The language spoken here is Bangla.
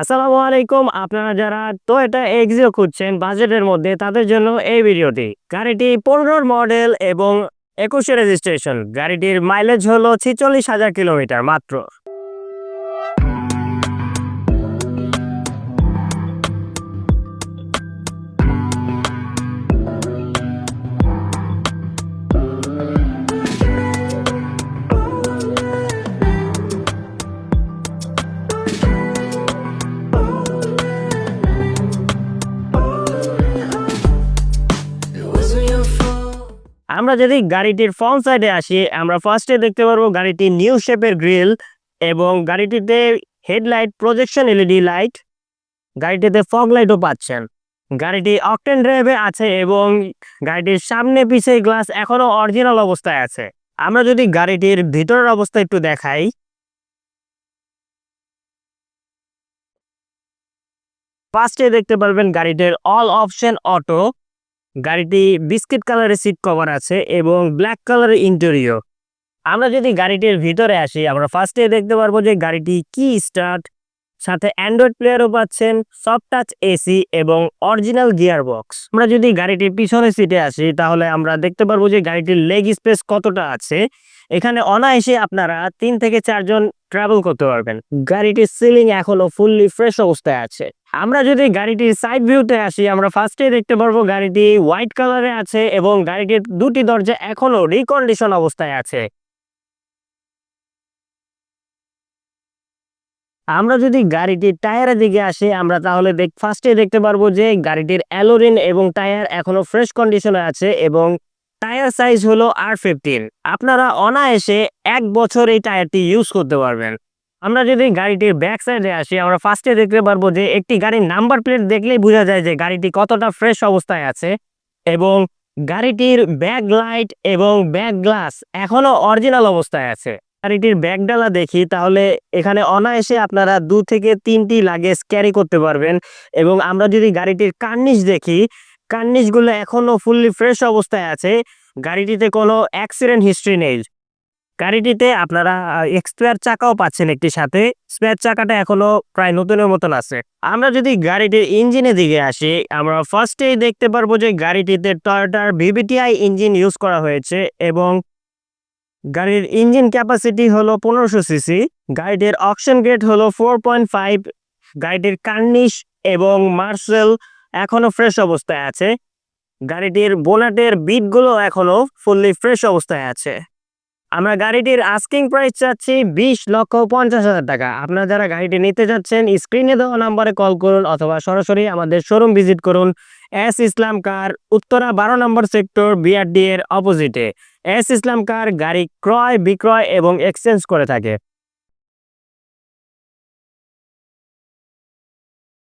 আসসালামু আলাইকুম। আপনারা যারা তো এটা এক্সিও খুঁজছেন বাজেটের মধ্যে, তাদের জন্য এই ভিডিওটি। গাড়িটি পনেরোর মডেল এবং একুশে রেজিস্ট্রেশন। গাড়িটির মাইলেজ হলো ছিচল্লিশ হাজার কিলোমিটার মাত্র। আমরা যদি গাড়িটির ফ্রন্ট সাইডে আসি, আমরা ফার্স্টে দেখতে পারব গাড়িটি নিউ শেপের গ্রিল এবং গাড়িটিতে হেডলাইট প্রজেকশন এলইডি লাইট গাড়িটিতে ফগ লাইটও পাচ্ছেন। গাড়িটি অকটেন ড্রাইভে আছে এবং গাড়িটির সামনে পিছে গ্লাস এখনও অরিজিনাল অবস্থায় আছে। আমরা যদি গাড়িটির ভিতরের অবস্থা একটু দেখাই। ফার্স্টে দেখতে পারবেন গাড়িটির অল অপশন অটো গাড়িটি বিস্কিট কালারের সিট কভার আছে এবং ব্ল্যাক কালারের ইন্টেরিয়র। আমরা যদি গাড়িটির ভিতরে আসি, আমরা ফার্স্টে দেখতে পারব যে গাড়িটি কি স্টার্ট সাথে অ্যান্ড্রয়েড প্লেয়ারও পাচ্ছেন সফট টাচ এসি এবং অরিজিনাল গিয়ার বক্স আমরা যদি গাড়িটির পিছনের সিটে আসি, তাহলে আমরা দেখতে পারব যে গাড়িটির লেগ স্পেস কতটা আছে। এখানে অনায়াসে আপনারা তিন থেকে চারজন ট্রাভেল করতে পারবেন। গাড়িটির সিলিং এখনও ফুললি ফ্রেশ অবস্থায় আছে। আমরা যদি গাড়িটির সাইড ভিউতে আসি, আমরা ফার্স্টে দেখতে পারব গাড়িটি হোয়াইট কালারে আছে এবং গাড়িটির দুটি দরজা এখনও রিকন্ডিশন অবস্থায় আছে। আমরা যদি গাড়িটির টায়ারের দিকে আসি, আমরা তাহলে দেখ ফার্স্টে দেখতে পারব যে গাড়িটির অ্যালোরিন এবং টায়ার এখনও ফ্রেশ কন্ডিশনে আছে এবং টায়ার সাইজ হলো আর ফিফটিন আপনারা অনায়াসে এক বছর এই টায়ারটি ইউজ করতে পারবেন। আমরা যদি গাড়িটির ব্যাক সাইডে আসি, আমরা ফার্স্টে দেখতে পারব যে একটি গাড়ির নাম্বার প্লেট দেখলেই বোঝা যায় যে গাড়িটি কতটা ফ্রেশ অবস্থায় আছে এবং গাড়িটির ব্যাক লাইট এবং ব্যাক গ্লাস এখনও অরিজিনাল অবস্থায় আছে। গাড়িটির ব্যাগডালা দেখি, তাহলে এখানে অনায়াসে আপনারা দু থেকে তিনটি লাগেজ ক্যারি করতে পারবেন। এবং আমরা যদি গাড়িটির কার্নিশ দেখি কার্নিশগুলো এখনও ফুললি ফ্রেশ অবস্থায় আছে। গাড়িটিতে কোনো অ্যাক্সিডেন্ট হিস্ট্রি নেই। গাড়িটিতে আপনারা এক্সপায়ার চাকাও পাচ্ছেন একটি সাথে। স্পেয়ার চাকাটা এখনও প্রায় নতুনের মতন আছে। আমরা যদি গাড়িটির ইঞ্জিনের দিকে আসি, আমরা ফার্স্টেই দেখতে পারব যে গাড়িটিতে টয়োটার ভিভিটিআই ইঞ্জিন ইউজ করা হয়েছে এবং গাড়ির ইঞ্জিন ক্যাপাসিটি হলো পনেরোশো সিসি, গাড়িটির অকশন গ্রেড হলো ফোর পয়েন্ট ফাইভ, গাড়িটির কার্নিশ এবং মার্সেল এখনও ফ্রেশ অবস্থায় আছে। গাড়িটির বোনাটের বিটগুলো এখনও ফুললি ফ্রেশ অবস্থায় আছে। আমরা গাড়িটির আস্কিং প্রাইস চাচ্ছি বিশ লক্ষ পঞ্চাশ হাজার টাকা। আপনারা যারা গাড়িটি নিতে যাচ্ছেন স্ক্রিনে দেওয়া নাম্বারে কল করুন অথবা সরাসরি আমাদের শোরুম ভিজিট করুন। এস ইসলাম কার উত্তরা বারো নম্বর সেক্টর বিআরডি এর অপোজিটে এস ইসলাম কার গাড়ি ক্রয়, বিক্রয় এবং এক্সচেঞ্জ করে থাকে।